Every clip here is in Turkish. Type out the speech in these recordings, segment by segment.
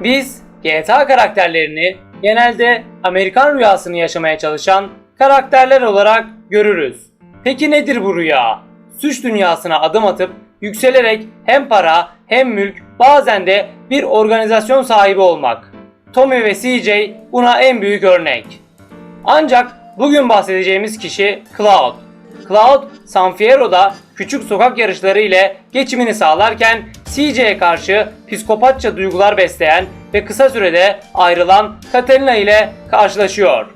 Biz GTA karakterlerini genelde Amerikan rüyasını yaşamaya çalışan karakterler olarak görürüz. Peki nedir bu rüya? Suç dünyasına adım atıp yükselerek hem para hem mülk bazen de bir organizasyon sahibi olmak. Tommy ve CJ buna en büyük örnek. Ancak bugün bahsedeceğimiz kişi Cloud. Cloud, San Fierro'da küçük sokak yarışları ile geçimini sağlarken CJ'ye karşı psikopatça duygular besleyen ve kısa sürede ayrılan Catalina ile karşılaşıyor.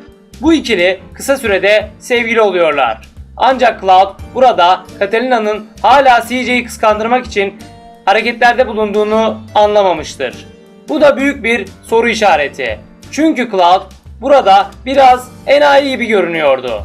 Bu ikili kısa sürede sevgili oluyorlar. Ancak Cloud burada Catalina'nın hala CJ'yi kıskandırmak için hareketlerde bulunduğunu anlamamıştır. Bu da büyük bir soru işareti. Çünkü Cloud burada biraz enayi gibi görünüyordu.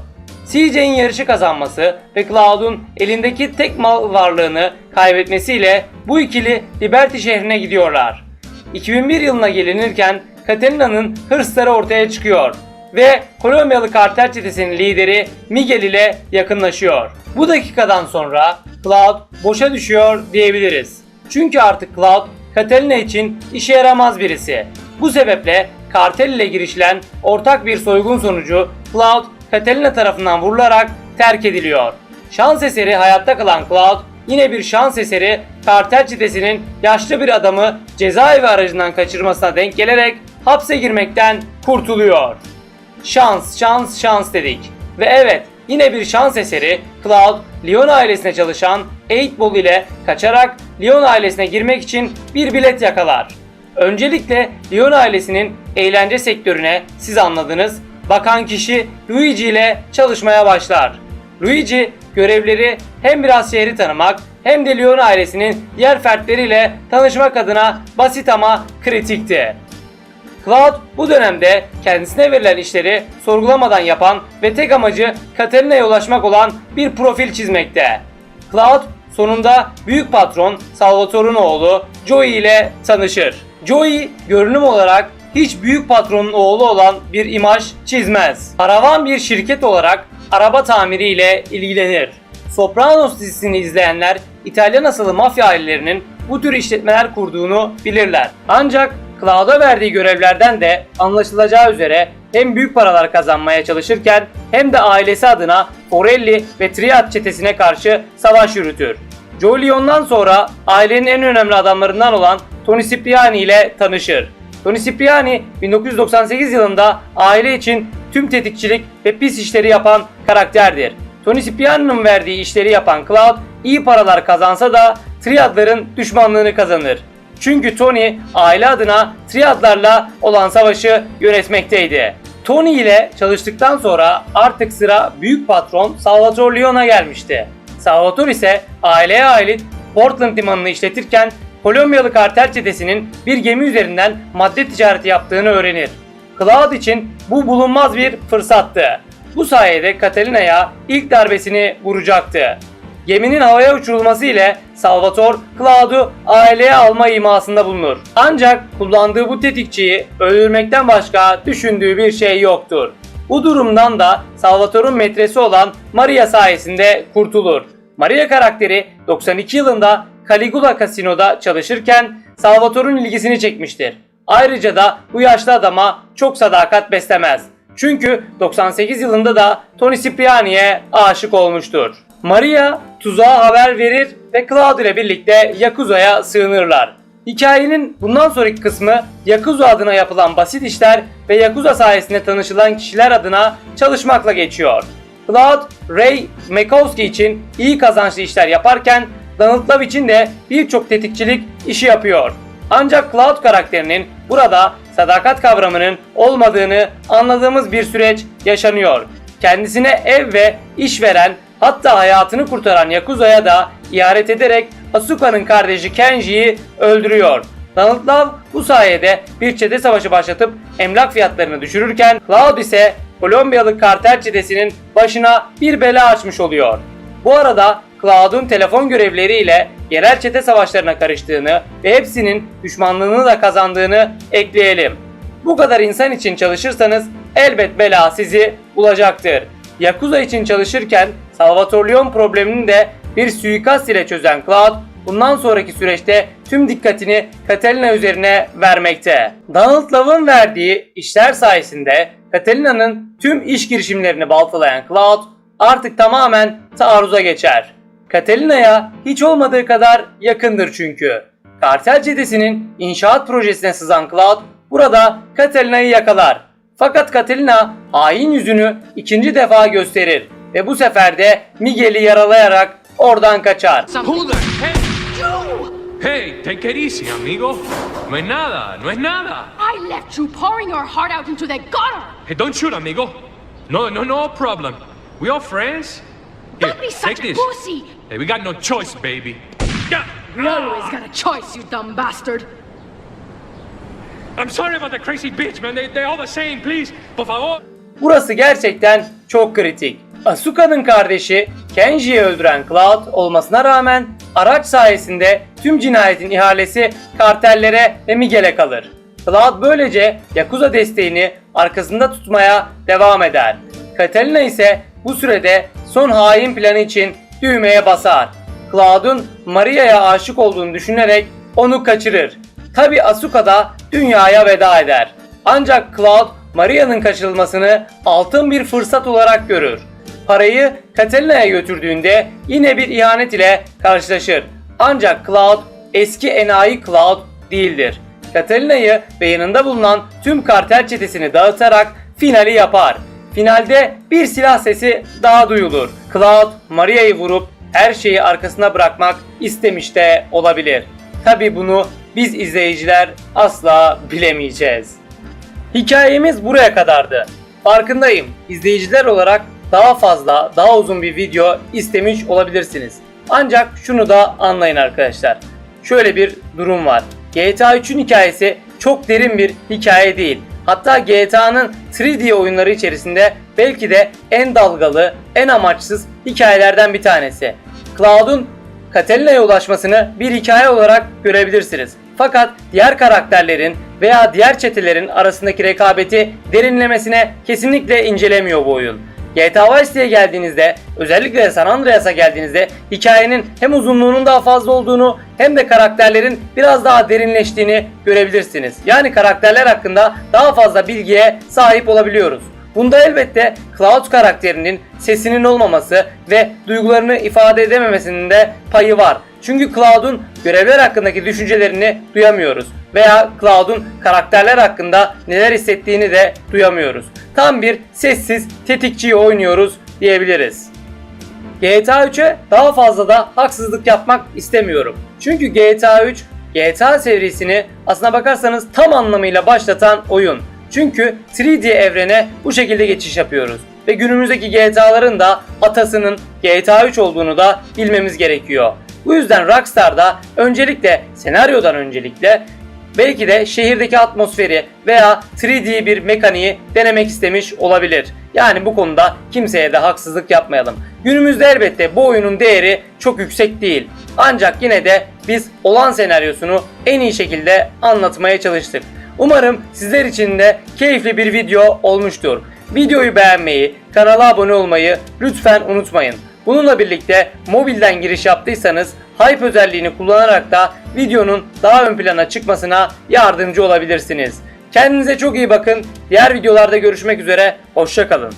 CJ'in yarışı kazanması ve Cloud'un elindeki tek mal varlığını kaybetmesiyle bu ikili Liberty şehrine gidiyorlar. 2001 yılına gelinirken Catalina'nın hırsları ortaya çıkıyor ve Kolombiyalı kartel çetesinin lideri Miguel ile yakınlaşıyor. Bu dakikadan sonra Cloud boşa düşüyor diyebiliriz. Çünkü artık Cloud Catalina için işe yaramaz birisi. Bu sebeple kartel ile girişilen ortak bir soygun sonucu Cloud Catalina tarafından vurularak terk ediliyor. Şans eseri hayatta kalan Cloud yine bir şans eseri kartel çetesinin yaşlı bir adamı cezaevi aracından kaçırmasına denk gelerek hapse girmekten kurtuluyor. Şans, şans, şans dedik. Ve evet, yine bir şans eseri Cloud, Leon ailesine çalışan 8-Ball ile kaçarak Leon ailesine girmek için bir bilet yakalar. Öncelikle Leon ailesinin eğlence sektörüne siz anladınız, bakan kişi Luigi ile çalışmaya başlar. Luigi görevleri hem biraz şehri tanımak hem de Leon ailesinin diğer fertleriyle tanışmak adına basit ama kritikti. Cloud bu dönemde kendisine verilen işleri sorgulamadan yapan ve tek amacı Katarina'ya ulaşmak olan bir profil çizmekte. Cloud sonunda büyük patron Salvatore'un oğlu Joey ile tanışır. Joey görünüm olarak hiç büyük patronun oğlu olan bir imaj çizmez. Paravan bir şirket olarak araba tamiri ile ilgilenir. Sopranos dizisini izleyenler İtalyan asılı mafya ailelerinin bu tür işletmeler kurduğunu bilirler. Ancak Cloud'a verdiği görevlerden de anlaşılacağı üzere hem büyük paralar kazanmaya çalışırken hem de ailesi adına Forelli ve Triad çetesine karşı savaş yürütür. Joe sonra ailenin en önemli adamlarından olan Tony Cipriani ile tanışır. Tony Cipriani 1998 yılında aile için tüm tetikçilik ve pis işleri yapan karakterdir. Tony Cipriani'nin verdiği işleri yapan Cloud iyi paralar kazansa da Triadların düşmanlığını kazanır. Çünkü Tony aile adına Triadlarla olan savaşı yönetmekteydi. Tony ile çalıştıktan sonra artık sıra büyük patron Salvatore Leon'a gelmişti. Salvatore ise aileye ait Portland limanını işletirken Kolombiyalı kartel çetesinin bir gemi üzerinden madde ticareti yaptığını öğrenir. Cloud için bu bulunmaz bir fırsattı. Bu sayede Catalina'ya ilk darbesini vuracaktı. Geminin havaya uçurulması ile Salvatore Cloud'u aileye alma imasında bulunur. Ancak kullandığı bu tetikçiyi öldürmekten başka düşündüğü bir şey yoktur. Bu durumdan da Salvatore'un metresi olan Maria sayesinde kurtulur. Maria karakteri 92 yılında Caligula Casino'da çalışırken Salvatore'un ilgisini çekmiştir. Ayrıca da bu yaşlı adama çok sadakat beslemez. Çünkü 98 yılında da Tony Cipriani'ye aşık olmuştur. Maria tuzağa haber verir ve Cloud ile birlikte Yakuza'ya sığınırlar. Hikayenin bundan sonraki kısmı Yakuza adına yapılan basit işler ve Yakuza sayesinde tanışılan kişiler adına çalışmakla geçiyor. Cloud, Ray Makowski için iyi kazançlı işler yaparken Donald Love için de birçok tetikçilik işi yapıyor. Ancak Cloud karakterinin burada sadakat kavramının olmadığını anladığımız bir süreç yaşanıyor. Kendisine ev ve iş veren hatta hayatını kurtaran Yakuza'ya da ihanet ederek Asuka'nın kardeşi Kenji'yi öldürüyor. Donald Love bu sayede bir çete savaşı başlatıp emlak fiyatlarını düşürürken Cloud ise Kolombiyalı kartel çetesinin başına bir bela açmış oluyor. Bu arada Cloud'un telefon görevleriyle yerel çete savaşlarına karıştığını ve hepsinin düşmanlığını da kazandığını ekleyelim. Bu kadar insan için çalışırsanız elbet bela sizi bulacaktır. Yakuza için çalışırken Salvatore Leon problemini de bir suikast ile çözen Cloud bundan sonraki süreçte tüm dikkatini Catalina üzerine vermekte. Donald Love'ın verdiği işler sayesinde Catalina'nın tüm iş girişimlerini baltalayan Cloud artık tamamen taarruza geçer. Catalina'ya hiç olmadığı kadar yakındır çünkü. Kartel çetesinin inşaat projesine sızan Cloud burada Catalina'yı yakalar. Fakat Catalina hain yüzünü ikinci defa gösterir ve bu sefer de Miguel'i yaralayarak oradan kaçar. Hey, take it easy, amigo. No es nada, no es nada. I left you pouring your heart out into the gutter. Hey, don't shoot, amigo. No, no, no problem. We all friends. Here, Don't be take such a this. pussy. Hey, we got no choice, baby. You always got a choice, you dumb bastard. I'm sorry about the crazy bitch, man. They, they're all the same, please. Por favor. Burası gerçekten çok kritik. Asuka'nın kardeşi Kenji'yi öldüren Cloud olmasına rağmen araç sayesinde tüm cinayetin ihalesi kartellere ve Miguel'e kalır. Cloud böylece Yakuza desteğini arkasında tutmaya devam eder. Catalina ise bu sürede son hain planı için düğmeye basar. Cloud'un Maria'ya aşık olduğunu düşünerek onu kaçırır. Tabi Asuka da dünyaya veda eder. Ancak Cloud Maria'nın kaçırılmasını altın bir fırsat olarak görür. Parayı Catalina'ya götürdüğünde yine bir ihanet ile karşılaşır. Ancak Cloud eski enayi Cloud değildir. Catalina'yı ve yanında bulunan tüm kartel çetesini dağıtarak finali yapar. Finalde bir silah sesi daha duyulur. Cloud Maria'yı vurup her şeyi arkasına bırakmak istemiş de olabilir. Tabi bunu biz izleyiciler asla bilemeyeceğiz. Hikayemiz buraya kadardı. Farkındayım. İzleyiciler olarak daha fazla, daha uzun bir video istemiş olabilirsiniz. Ancak şunu da anlayın arkadaşlar. Şöyle bir durum var. GTA 3'ün hikayesi çok derin bir hikaye değil. Hatta GTA'nın 3D oyunları içerisinde belki de en dalgalı, en amaçsız hikayelerden bir tanesi. Cloud'un Catalina'ya ulaşmasını bir hikaye olarak görebilirsiniz. Fakat diğer karakterlerin veya diğer çetelerin arasındaki rekabeti derinlemesine kesinlikle incelemiyor bu oyun. GTA Vice City'ye geldiğinizde, özellikle de San Andreas'a geldiğinizde hikayenin hem uzunluğunun daha fazla olduğunu hem de karakterlerin biraz daha derinleştiğini görebilirsiniz. Yani karakterler hakkında daha fazla bilgiye sahip olabiliyoruz. Bunda elbette Cloud karakterinin sesinin olmaması ve duygularını ifade edememesinin de payı var. Çünkü Cloud'un görevler hakkındaki düşüncelerini duyamıyoruz veya Cloud'un karakterler hakkında neler hissettiğini de duyamıyoruz. Tam bir sessiz tetikçiyi oynuyoruz diyebiliriz. GTA 3'e daha fazla da haksızlık yapmak istemiyorum. Çünkü GTA 3 GTA serisini aslına bakarsanız tam anlamıyla başlatan oyun. Çünkü 3D evrene bu şekilde geçiş yapıyoruz. Ve günümüzdeki GTA'ların da atasının GTA 3 olduğunu da bilmemiz gerekiyor. Bu yüzden Rockstar da öncelikle senaryodan öncelikle belki de şehirdeki atmosferi veya 3D bir mekaniği denemek istemiş olabilir. Yani bu konuda kimseye de haksızlık yapmayalım. Günümüzde elbette bu oyunun değeri çok yüksek değil. Ancak yine de biz olan senaryosunu en iyi şekilde anlatmaya çalıştık. Umarım sizler için de keyifli bir video olmuştur. Videoyu beğenmeyi, kanala abone olmayı lütfen unutmayın. Bununla birlikte mobilden giriş yaptıysanız Hype özelliğini kullanarak da videonun daha ön plana çıkmasına yardımcı olabilirsiniz. Kendinize çok iyi bakın. Diğer videolarda görüşmek üzere. Hoşçakalın.